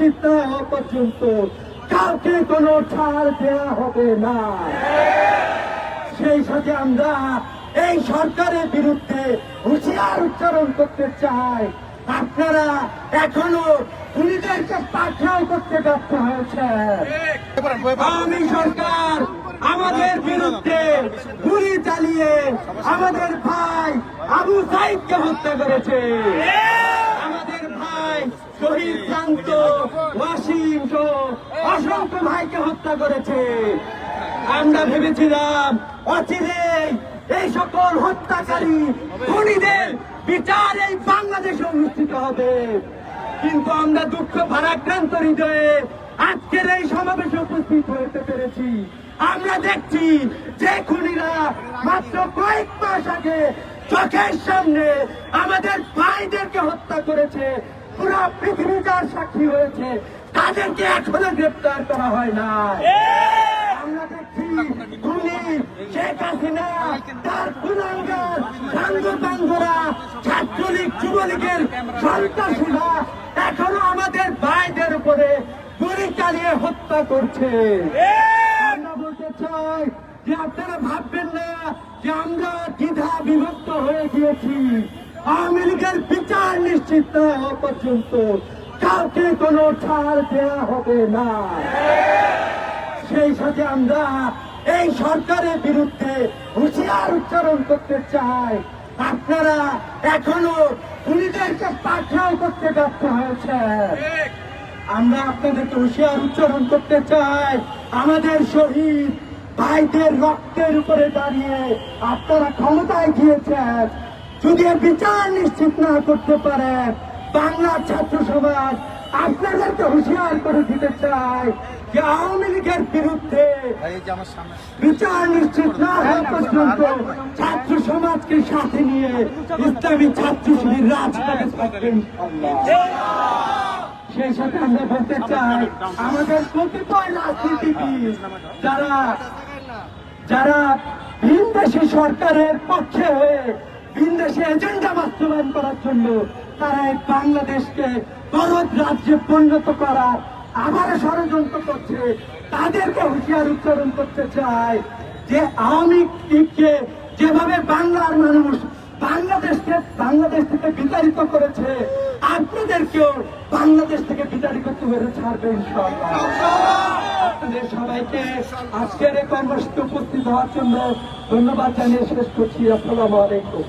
হওয়া পর্যন্ত, কাউকে ছাড় দেওয়া হবে না। সেই সাথে আমরা এই সরকারের বিরুদ্ধে হুঁশিয়ার উচ্চারণ করতে চাই। আপনারা এখনও খুনিদেরকে পাকড়াও করতে ব্যর্থ হয়েছে আওয়ামী সরকার আমাদের বিরুদ্ধে গুলি চালিয়ে আমাদের ভাই আবু সাইদকে হত্যা করেছে। শহীদ শান্ত ওয়াসিম অসংখ্য ভাইকে হত্যা করেছে। আমরা ভেবেছিলাম অচিরেই এই সকল হত্যাকারী খুনিদের বিচার এই বাংলাদেশে অনুষ্ঠিত হবে। কিন্তু আমরা দুঃখ ভারাক্রান্ত হৃদয়ে আজকের এই সমাবেশে উপস্থিত হতে পেরেছি। আমরা দেখছি যে খুনিরা মাত্র কয়েক মাস আগে চোখের সামনে আমাদের ভাইদেরকে হত্যা করেছে। পুরো পৃথিবী যার সাক্ষী হয়েছে তাদেরকে এখনও গ্রেপ্তার করা হয় না আমরা দেখছি খুনি শেখ হাসিনা তার কুলাঙ্গার সাঙ্গপাঙ্গরা ছাত্রলীগ যুবলীগের সন্ত্রাসীরা এখনও আমাদের ভাইদের উপরে গুলি চালিয়ে হত্যা করছে। আমরা বলতে চাই যে আপনারা ভাববেন পর্যন্ত কাউকে ছাড় দেওয়া হবে না। সেই সাথে আমরা এই সরকারের বিরুদ্ধে হুঁশিয়ার উচ্চারণ করতে চাই। আপনারা এখনও খুনিদেরকে পাঠাও করতে ব্যর্থ হয়েছে আমরা আপনাদেরকে হুঁশিয়ার উচ্চারণ করতে চাই। আমাদের শহীদ ভাইদের রক্তের উপরে দাঁড়িয়ে আপনারা ক্ষমতায় গিয়েছেন। যদি বিচার নিশ্চিত না করতে পারেন বাংলার ছাত্র সমাজ আপনাদেরকে হুঁশিয়ার করে দিতে চাই যে আওয়ামী লীগের বিরুদ্ধে বিচার নিশ্চিত না হওয়া পর্যন্ত ছাত্র সমাজকে সাথে নিয়ে ইসলামী ছাত্র শিবির রাজপথে থাকবেন। সেই সাথে আমরা বলতে চাই আমাদের কতিপয় রাজনীতিবিদ যারা যারা ভিনদেশি সরকারের পক্ষে হয়ে ভিনদেশি এজেন্ডা বাস্তবায়ন করার জন্য তারা এই বাংলাদেশকে বরদ রাজ্যে পরিণত করার আবার ষড়যন্ত্র করছে, তাদেরকে হুঁশিয়ার উচ্চারণ করতে চাই যে আওয়ামী লীগকে যেভাবে বাংলার মানুষ বাংলাদেশকে বাংলাদেশ থেকে বিতাড়িত করেছে, আপনাদেরকেও বাংলাদেশ থেকে বিতাড়িত করে ছাড়বে আপনাদের সবাইকে আজকের এই কর্মসূচিতে উপস্থিত হওয়ার জন্য ধন্যবাদ জানিয়ে শেষ করছি। আসসালামু আলাইকুম।